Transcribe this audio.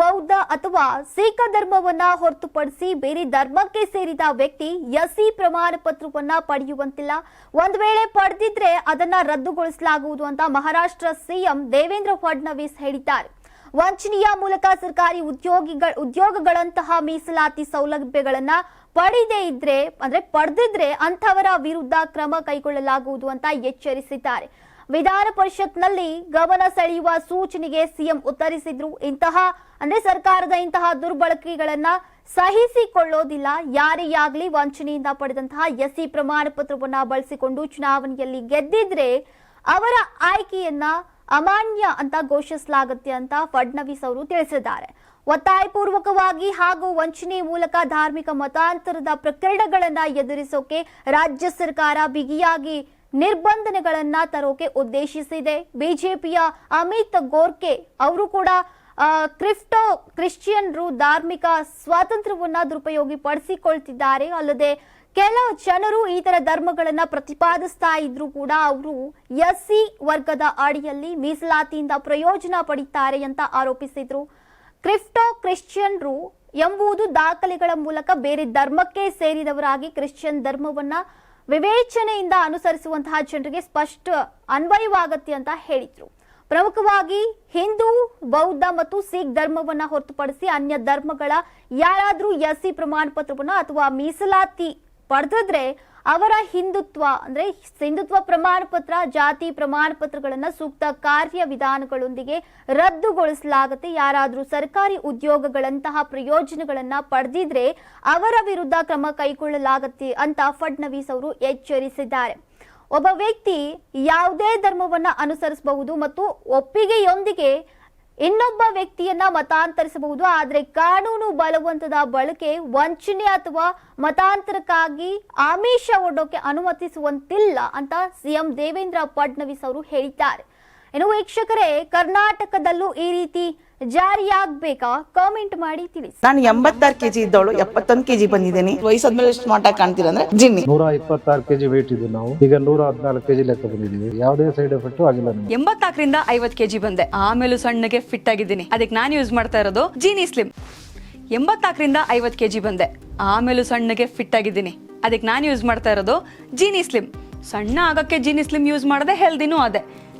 ಬೌದ್ಧ ಅಥವಾ ಸಿಖ ಧರ್ಮವನ್ನ ಹೊರತುಪಡಿಸಿ ಬೇರೆ ಧರ್ಮಕ್ಕೆ ಸೇರಿದ ವ್ಯಕ್ತಿ ಎಸ್ಸಿ ಪ್ರಮಾಣ ಪತ್ರವನ್ನ ಪಡೆಯುವಂತಿಲ್ಲ. ಒಂದ್ ವೇಳೆ ಪಡೆದಿದ್ರೆ ಅದನ್ನ ರದ್ದುಗೊಳಿಸಲಾಗುವುದು ಅಂತ ಮಹಾರಾಷ್ಟ್ರ ಸಿಎಂ ದೇವೇಂದ್ರ ಫಡ್ನವೀಸ್ ಹೇಳಿದ್ದಾರೆ. ವಂಚನೆಯ ಮೂಲಕ ಸರ್ಕಾರಿ ಉದ್ಯೋಗಿಗಳ ಉದ್ಯೋಗಗಳಂತಹ ಮೀಸಲಾತಿ ಸೌಲಭ್ಯಗಳನ್ನ ಪಡೆದೇ ಇದ್ರೆ, ಅಂದ್ರೆ ಪಡೆದಿದ್ರೆ ಅಂಥವರ ವಿರುದ್ಧ ಕ್ರಮ ಕೈಗೊಳ್ಳಲಾಗುವುದು ಅಂತ ಎಚ್ಚರಿಸಿದ್ದಾರೆ. ವಿಧಾನ ಪರಿಷತ್ನಲ್ಲಿ ಗಮನ ಸೆಳೆಯುವ ಸೂಚನೆಗೆ ಸಿಎಂ ಉತ್ತರಿಸಿದ್ರು. ಇಂತಹ, ಅಂದ್ರೆ ಸರ್ಕಾರದ ಇಂತಹ ದುರ್ಬಳಕೆಗಳನ್ನ ಸಹಿಸಿಕೊಳ್ಳೋದಿಲ್ಲ. ಯಾರೇ ಆಗ್ಲಿ ವಂಚನೆಯಿಂದ ಪಡೆದಂತಹ ಎಸ್ಸಿ ಪ್ರಮಾಣ ಪತ್ರವನ್ನ ಬಳಸಿಕೊಂಡು ಚುನಾವಣೆಯಲ್ಲಿ ಗೆದ್ದಿದ್ರೆ ಅವರ ಆಯ್ಕೆಯನ್ನ ಅಮಾನ್ಯ ಅಂತ ಘೋಷಿಸಲಾಗುತ್ತೆ ಅಂತ ಫಡ್ನವೀಸ್ ಅವರು ತಿಳಿಸಿದ್ದಾರೆ. ಒತ್ತಾಯಪೂರ್ವಕವಾಗಿ ಹಾಗೂ ವಂಚನೆ ಮೂಲಕ ಧಾರ್ಮಿಕ ಮತಾಂತರದ ಪ್ರಕರಣಗಳನ್ನ ಎದುರಿಸೋಕೆ ರಾಜ್ಯ ಸರ್ಕಾರ ಬಿಗಿಯಾಗಿ ನಿರ್ಬಂಧನೆಗಳನ್ನ ತರೋಕೆ ಉದ್ದೇಶಿಸಿದೆ. ಬಿಜೆಪಿಯ ಅಮಿತ್ ಗೋರ್ಕೆ ಅವರು ಕೂಡ ಕ್ರಿಫ್ಟೋ ಕ್ರಿಶ್ಚಿಯನ್ರು ಧಾರ್ಮಿಕ ಸ್ವಾತಂತ್ರ್ಯವನ್ನ ದುರುಪಯೋಗಿ ಪಡಿಸಿಕೊಳ್ತಿದ್ದಾರೆ. ಅಲ್ಲದೆ ಕೆಲ ಜನರು ಈ ತರ ಧರ್ಮಗಳನ್ನ ಪ್ರತಿಪಾದಿಸ್ತಾ ಇದ್ರು ಕೂಡ ಅವರು ಎಸ್ಸಿ ವರ್ಗದ ಅಡಿಯಲ್ಲಿ ಮೀಸಲಾತಿಯಿಂದ ಪ್ರಯೋಜನ ಪಡಿತಾರೆ ಅಂತ ಆರೋಪಿಸಿದ್ರು. ಕ್ರಿಪ್ಟೋ ಕ್ರಿಶ್ಚಿಯನ್ರು ಎಂಬುದು ದಾಖಲೆಗಳ ಮೂಲಕ ಬೇರೆ ಧರ್ಮಕ್ಕೆ ಸೇರಿದವರಾಗಿ ಕ್ರಿಶ್ಚಿಯನ್ ಧರ್ಮವನ್ನ ವಿವೇಚನೆಯಿಂದ ಅನುಸರಿಸುವಂತಹ ಜನರಿಗೆ ಸ್ಪಷ್ಟ ಅನ್ವಯವಾಗತ್ತೆ ಅಂತ ಹೇಳಿದ್ರು. ಪ್ರಮುಖವಾಗಿ ಹಿಂದೂ, ಬೌದ್ಧ ಮತ್ತು ಸಿಖ್ ಧರ್ಮವನ್ನ ಹೊರತುಪಡಿಸಿ ಅನ್ಯ ಧರ್ಮಗಳ ಯಾರಾದರೂ ಎಸ್ಸಿ ಪ್ರಮಾಣ ಪತ್ರವನ್ನು ಅಥವಾ ಮೀಸಲಾತಿ ಪಡೆದಿದ್ರೆ ಅವರ ಹಿಂದುತ್ವ, ಅಂದ್ರೆ ಹಿಂದುತ್ವ ಪ್ರಮಾಣ ಪತ್ರ ಜಾತಿ ಪ್ರಮಾಣ ಪತ್ರಗಳನ್ನ ಸೂಕ್ತ ಕಾರ್ಯವಿಧಾನಗಳೊಂದಿಗೆ ರದ್ದುಗೊಳಿಸಲಾಗುತ್ತೆ. ಯಾರಾದ್ರೂ ಸರ್ಕಾರಿ ಉದ್ಯೋಗಗಳಂತಹ ಪ್ರಯೋಜನಗಳನ್ನ ಪಡೆದಿದ್ರೆ ಅವರ ವಿರುದ್ಧ ಕ್ರಮ ಕೈಗೊಳ್ಳಲಾಗುತ್ತೆ ಅಂತ ಫಡ್ನವೀಸ್ ಅವರು ಎಚ್ಚರಿಸಿದ್ದಾರೆ. ಒಬ್ಬ ವ್ಯಕ್ತಿ ಯಾವುದೇ ಧರ್ಮವನ್ನ ಅನುಸರಿಸಬಹುದು ಮತ್ತು ಒಪ್ಪಿಗೆಯೊಂದಿಗೆ ಇನ್ನೊಬ್ಬ ವ್ಯಕ್ತಿಯನ್ನ ಮತಾಂತರಿಸಬಹುದು, ಆದರೆ ಕಾನೂನು ಬಲವಂತದ ಬಳಕೆ ವಂಚನೆ ಅಥವಾ ಮತಾಂತರಕ್ಕಾಗಿ ಆಮಿಷ ಒಡ್ಡೋಕೆ ಅನುಮತಿಸುವಂತಿಲ್ಲ ಅಂತ ಸಿಎಂ ದೇವೇಂದ್ರ ಫಡ್ನವೀಸ್ ಅವರು ಹೇಳಿದ್ದಾರೆ. ಇನ್ನು ವೀಕ್ಷಕರೇ ಕರ್ನಾಟಕದಲ್ಲೂ ಈ ರೀತಿ ಜಾರಿಯಾಗಬೇಕಾ? ಕಾಮೆಂಟ್ ಮಾಡಿ ತಿಳಿಸಿ. ನಾನು ಎಂಬತ್ತಾರು ಕೆಜಿ ಇದ್ದವಳು ಎಪ್ಪತ್ತೊಂದು ಕೆಜಿ ಬಂದಿದ್ದೀನಿ. ವಯಸ್ಸಾದ್ಮೇಲೆ ಎಷ್ಟು ಮಾಟ ಕಾಣ್ತೀರಾ ಅಂದ್ರೆ ಜಿನ್ನಿ. ನೂರ ಇಪ್ಪತ್ತಾರು ಕೆಜಿ ವೇಟ್ ಇದ್ದು ನಾವು. ಈಗ ನೂರ ಹದಿನಾಲ್ಕು ಕೆಜಿ ಲೆಕ್ಕ ಬಂದಿದ್ದೀವಿ. ಯಾವುದೇ ಸೈಡ್ ಎಫೆಕ್ಟ್ ಆಗಿಲ್ಲ ಎಂಬತ್ತಾಕರಿಂದ ಎಂಬತ್ನಾಲ್ಕರಿಂದ ಐವತ್ ಕೆಜಿ ಬಂದೆ. ಆಮೇಲೂ ಸಣ್ಣಗೆ ಫಿಟ್ ಆಗಿದ್ದೀನಿ. ಅದಕ್ಕೆ ನಾನು ಯೂಸ್ ಮಾಡ್ತಾ ಇರೋದು ಜೀನಿ ಸ್ಲಿಮ್ ಎಂಬತ್ನಾಲ್ಕರಿಂದ ಐವತ್ ಕೆಜಿ ಬಂದೆ. ಆಮೇಲೂ ಸಣ್ಣಗೆ ಫಿಟ್ ಆಗಿದ್ದೀನಿ. ಅದಕ್ಕೆ ನಾನು ಯೂಸ್ ಮಾಡ್ತಾ ಇರೋದು ಜೀನಿ ಸ್ಲಿಮ್ ಸಣ್ಣ ಆಗಕ್ಕೆ ಜೀನಿ ಸ್ಲಿಮ್ ಯೂಸ್ ಮಾಡದೆ ಹೆಲ್ದಿನೂ ಅದೇ.